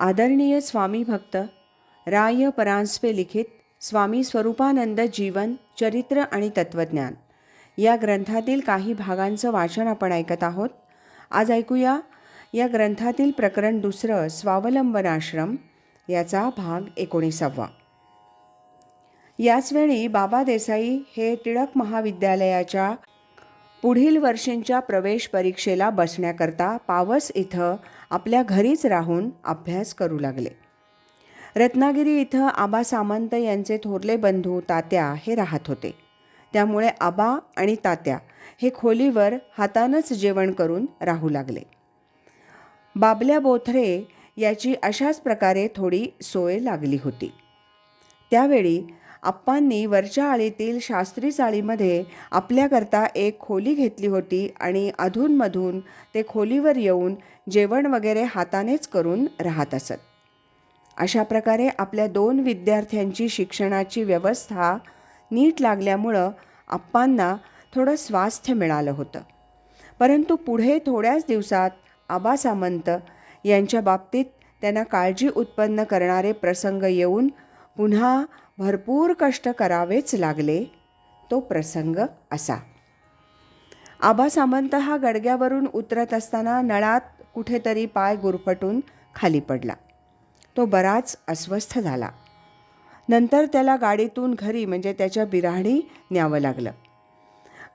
आदरणीय स्वामी भक्त राय परांजपे लिखित स्वामी स्वरूपानंद जीवन चरित्र आणि तत्त्वज्ञान. या ग्रंथातील काही भागांचं वाचन आपण ऐकत आहोत. आज ऐकूया या ग्रंथातील प्रकरण दुसरं स्वावलंबनाश्रम याचा भाग एकोणीसावा. याचवेळी बाबा देसाई हे टिळक महाविद्यालयाच्या पुढील वर्षींच्या प्रवेश परीक्षेला बसण्याकरता पावस इथं आपल्या घरीच राहून अभ्यास करू लागले. रत्नागिरी इथं आबा सामंत यांचे थोरले बंधू तात्या हे राहत होते. त्यामुळे आबा आणि तात्या हे खोलीवर हातानंच जेवण करून राहू लागले. बाबल्या बोथरे याची अशाच प्रकारे थोडी सोय लागली होती. त्यावेळी आप्पांनी वरच्या आळीतील शास्त्री चाळीमध्ये आपल्याकरता एक खोली घेतली होती आणि अधूनमधून ते खोलीवर येऊन जेवण वगैरे हातानेच करून राहत असत. अशा प्रकारे आपल्या दोन विद्यार्थ्यांची शिक्षणाची व्यवस्था नीट लागल्यामुळं आप्पांना थोडं स्वास्थ्य मिळालं होतं. परंतु पुढे थोड्याच दिवसात आबा सामंत यांच्या बाबतीत त्यांना काळजी उत्पन्न करणारे प्रसंग येऊन पुन्हा भरपूर कष्ट करावेच लागले तो प्रसंग असा. आबा सामंत हा गडग्यावरून उतरत असताना नळात कुठेतरी पाय गुरफटून खाली पडला. तो बराच अस्वस्थ झाला. नंतर त्याला गाडीतून घरी म्हणजे त्याच्या बिराडी न्यावं लागलं.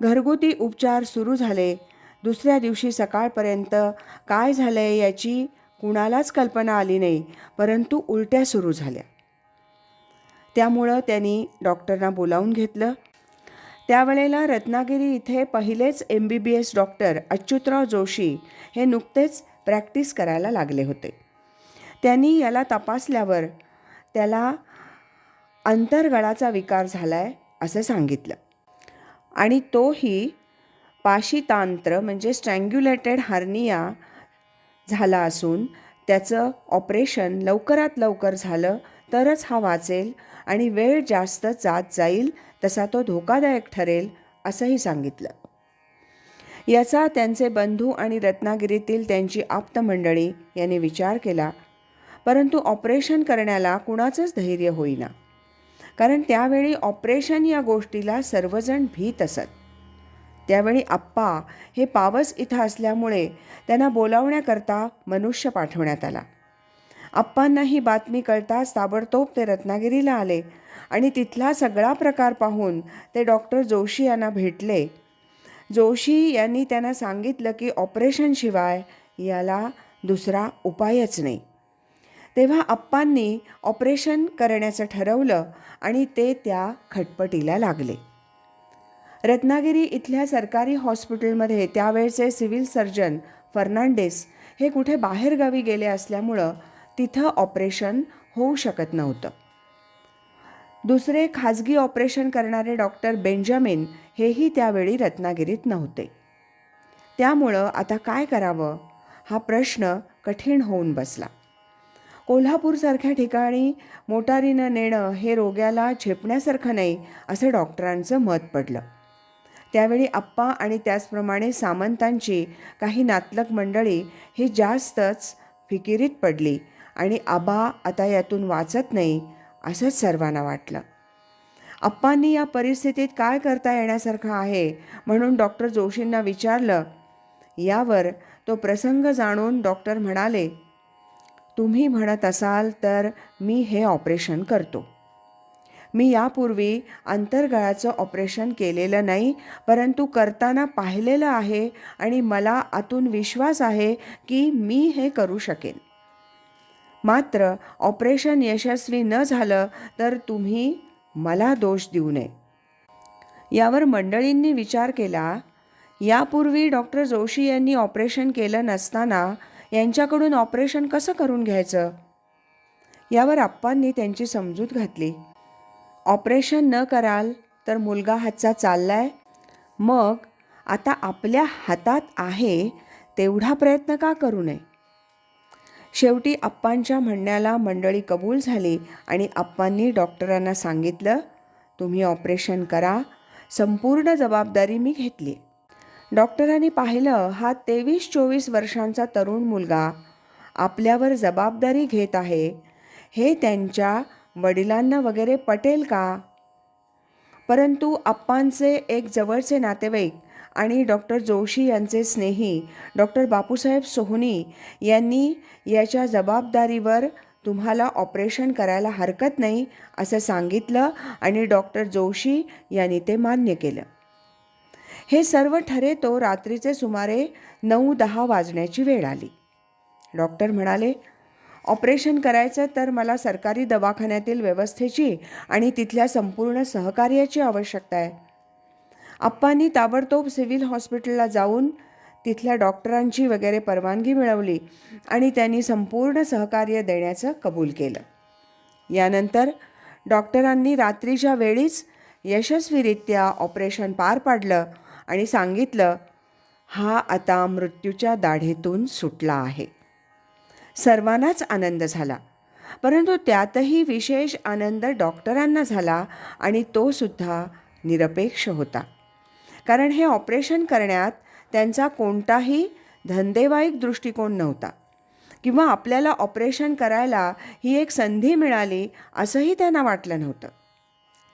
घरगुती उपचार सुरू झाले. दुसऱ्या दिवशी सकाळपर्यंत काय झालं आहे याची कुणालाच कल्पना आली नाही परंतु उलट्या सुरू झाल्या. त्यामुळं त्यांनी डॉक्टरना बोलावून घेतलं. त्यावेळेला रत्नागिरी इथे पहिलेच M B B S doctor Achyutrao Joshi हे नुकतेच प्रॅक्टिस करायला लागले होते. त्यांनी याला तपासल्यावर त्याला अंतर्गळाचा विकार झाला आहे असं सांगितलं. आणि तोही पाशितांत्र म्हणजे स्ट्रँग्युलेटेड हार्निया झाला असून त्याचं ऑपरेशन लवकरात लवकर झालं तरच हा वाचेल आणि वेळ जास्त जात जाईल तसा तो धोकादायक ठरेल असंही सांगितलं. याचा त्यांचे बंधू आणि रत्नागिरीतील त्यांची आप्तमंडळी यांनी विचार केला परंतु ऑपरेशन करण्याला कुणाचंच धैर्य होईना. कारण त्यावेळी ऑपरेशन या गोष्टीला सर्वजण भीत असत. त्यावेळी आप्पा हे पावस इथं असल्यामुळे त्यांना बोलावण्याकरता मनुष्य पाठवण्यात आला. आप्पांना ही बातमी कळताच ताबडतोब ते रत्नागिरीला आले आणि तिथला सगळा प्रकार पाहून ते डॉक्टर जोशी यांना भेटले. जोशी यांनी त्यांना सांगितलं की ऑपरेशनशिवाय याला दुसरा उपायच नाही. तेव्हा आप्पांनी ऑपरेशन करण्याचं ठरवलं आणि ते त्या खटपटीला लागले. रत्नागिरी इथल्या सरकारी हॉस्पिटलमध्ये त्यावेळचे सिव्हिल सर्जन फर्नांडेस हे कुठे बाहेरगावी गेले असल्यामुळं तिथं ऑपरेशन होऊ शकत नव्हतं. दुसरे खाजगी ऑपरेशन करणारे डॉक्टर बेंजामिन हेही त्यावेळी रत्नागिरीत नव्हते. त्यामुळं आता काय करावं? हा प्रश्न कठीण होऊन बसला. कोल्हापूरसारख्या ठिकाणी मोटारीनं नेणं हे रोग्याला झेपण्यासारखं नाही असं डॉक्टरांचं मत पडलं. त्यावेळी आप्पा आणि त्याचप्रमाणे सामंतांची काही नातलक मंडळी ही जास्तच फिकिरीत पडली आणि आबा आता यातून वाचत नाही असंच सर्वांना वाटलं. आप्पांनी या परिस्थितीत काय करता येण्यासारखं आहे म्हणून डॉक्टर जोशींना विचारलं. यावर तो प्रसंग जाणून डॉक्टर म्हणाले तुम्ही म्हणत असाल तर मी हे ऑपरेशन करतो. मी यापूर्वी अंतर्गळाचं ऑपरेशन केलेलं नाही परंतु करताना पाहिलेलं आहे आणि मला आतून विश्वास आहे की मी हे करू शकेन. मात्र ऑपरेशन यशस्वी न झालं तर तुम्ही मला दोष देऊ नये. यावर मंडळींनी विचार केला. यापूर्वी डॉक्टर जोशी यांनी ऑपरेशन केलं नसताना यांच्याकडून ऑपरेशन कसं करून घ्यायचं? यावर आप्पांनी त्यांची समजूत घातली. ऑपरेशन न कराल तर मुलगा हातचा चाललाय. मग आता आपल्या हातात आहे तेवढा प्रयत्न का करू नये? शेवटी आप्पांच्या म्हणण्याला मंडळी कबूल झाली आणि आप्पांनी डॉक्टरांना सांगितलं तुम्ही ऑपरेशन करा. संपूर्ण जबाबदारी मी घेतली. डॉक्टरांनी पाहिलं हा तेवीस चोवीस वर्षांचा तरुण मुलगा आपल्यावर जबाबदारी घेत आहे. हे त्यांच्या वडिलांना वगैरे पटेल का? परंतु आप्पांचे एक जवळचे नातेवाईक आणि डॉक्टर जोशी यांचे स्नेही डॉक्टर बापूसाहेब सोहनी यांनी याच्या जबाबदारीवर तुम्हाला ऑपरेशन करायला हरकत नाही असं सांगितलं आणि डॉक्टर जोशी यांनी ते मान्य केलं. हे सर्व ठरे तो रात्रीचे सुमारे नऊ दहा वाजण्याची वेळ आली. डॉक्टर म्हणाले ऑपरेशन करायचं तर मला सरकारी दवाखान्यातील व्यवस्थेची आणि तिथल्या संपूर्ण सहकार्याची आवश्यकता आहे. आप्पांनी ताबडतोब सिव्हिल हॉस्पिटलला जाऊन तिथल्या डॉक्टरांची वगैरे परवानगी मिळवली आणि त्यांनी संपूर्ण सहकार्य देण्याचं कबूल केलं. यानंतर डॉक्टरांनी रात्रीच्या वेळीच यशस्वीरित्या ऑपरेशन पार पाडलं आणि सांगितलं हा आता मृत्यूच्या दाढेतून सुटला आहे. सर्वांनाच आनंद झाला परंतु त्यातही विशेष आनंद डॉक्टरांना झाला आणि तोसुद्धा निरपेक्ष होता. कारण हे ऑपरेशन करण्यात त्यांचा कोणताही धंदेवाईक दृष्टिकोन नव्हता. किंवा आपल्याला ऑपरेशन करायला ही एक संधी मिळाली असंही त्यांना वाटलं नव्हतं.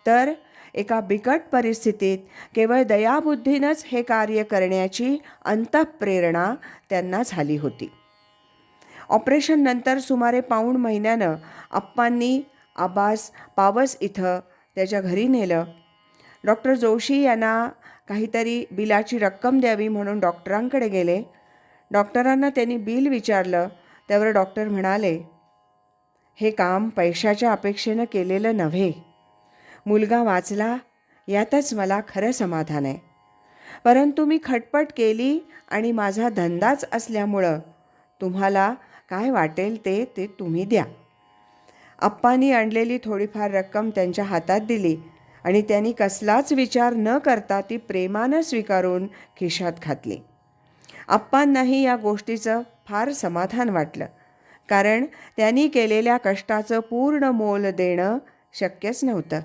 तर एका बिकट परिस्थितीत केवळ दयाबुद्धीनंच हे कार्य करण्याची अंतःप्रेरणा त्यांना झाली होती. ऑपरेशननंतर सुमारे पाऊण महिन्यानं आप्पांनी आबास पावस इथं त्याच्या घरी नेलं. डॉक्टर जोशी यांना काहीतरी बिलाची रक्कम द्यावी म्हणून डॉक्टरांकडे गेले. डॉक्टरांना त्यांनी बिल विचारलं. त्यावर डॉक्टर म्हणाले हे काम पैशाच्या अपेक्षेनं केलेलं नव्हे. मुलगा वाचला यातच मला खरं समाधान आहे. परंतु मी खटपट केली आणि माझा धंदाच असल्यामुळं तुम्हाला काय वाटेल ते ते तुम्ही द्या. अप्पांनी आणलेली थोडीफार रक्कम त्यांच्या हातात दिली. आणि त्यांनी कसलाच विचार न करता ती प्रेमानं स्वीकारून खिशात घातली. आप्पांनाही या गोष्टीचं फार समाधान वाटलं. कारण त्यांनी केलेल्या कष्टाचं पूर्ण मोल देणं शक्यच नव्हतं.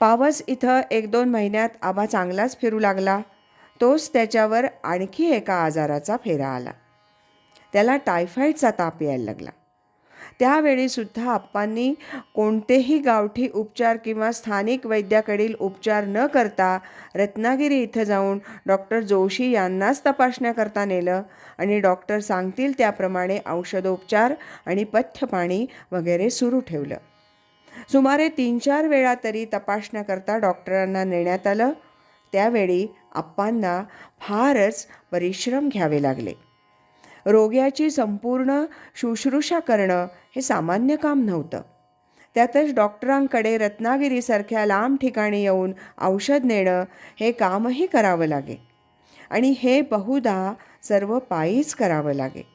पावस इथं एक दोन महिन्यात आबा चांगलाच फिरू लागला. तोच त्याच्यावर आणखी एका आजाराचा फेरा आला. त्याला टायफॉईडचा ताप यायला लागला. त्यावेळीसुद्धा आप्पांनी कोणतेही गावठी उपचार किंवा स्थानिक वैद्याकडील उपचार न करता रत्नागिरी इथं जाऊन डॉक्टर जोशी यांनाच तपासण्याकरता नेलं आणि डॉक्टर सांगतील त्याप्रमाणे औषधोपचार आणि पथ्यपाणी वगैरे सुरू ठेवलं. सुमारे तीन चार वेळा तरी तपासण्याकरता डॉक्टरांना नेण्यात आलं. त्यावेळी आप्पांना फारच परिश्रम घ्यावे लागले. रोग्याची संपूर्ण शुश्रूषा करणं हे सामान्य काम नव्हतं. त्यातच डॉक्टरांकडे रत्नागिरीसारख्या लांब ठिकाणी येऊन औषध नेणं हे कामही करावं लागे. आणि हे बहुधा सर्व पायीच करावं लागे.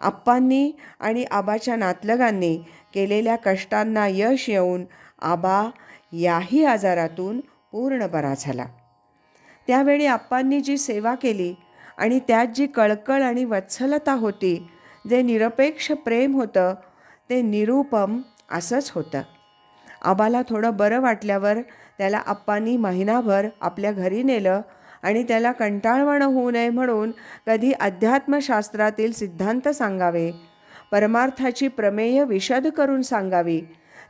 आप्पांनी आणि आबाच्या नातलगांनी केलेल्या कष्टांना यश येऊन आबा याही आजारातून पूर्ण बरा झाला. त्यावेळी आप्पांनी जी सेवा केली आणि त्यात जी कळकळ आणि वत्सलता होती जे निरपेक्ष प्रेम होतं ते निरूपम असंच होतं. आबाला थोडं बरं वाटल्यावर त्याला आप्पांनी महिनाभर आपल्या घरी नेलं आणि त्याला कंटाळवाणं होऊ नये म्हणून कधी अध्यात्मशास्त्रातील सिद्धांत सांगावे परमार्थाची प्रमेय विशद करून सांगावी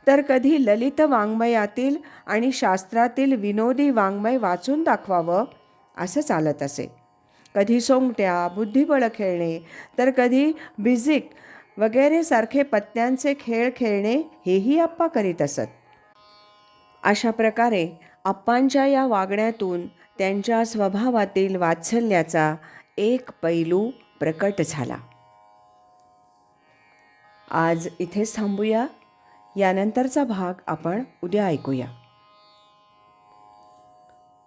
तर कधी ललित वाङ्मयातील आणि शास्त्रातील विनोदी वाङ्मय वाचून दाखवावं असं चालत असे. कधी सोंगट्या बुद्धिबळ खेळणे तर कधी बिझिक वगैरे सारखे पत्त्यांचे खेळ खेळणे हेही आप्पा करीत असत. अशा प्रकारे आप्पांच्या या वागण्यातून त्यांच्या स्वभावातील वात्सल्याचा एक पैलू प्रकट झाला. आज इथेच थांबूया. यानंतरचा भाग आपण उद्या ऐकूया.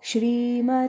श्रीमत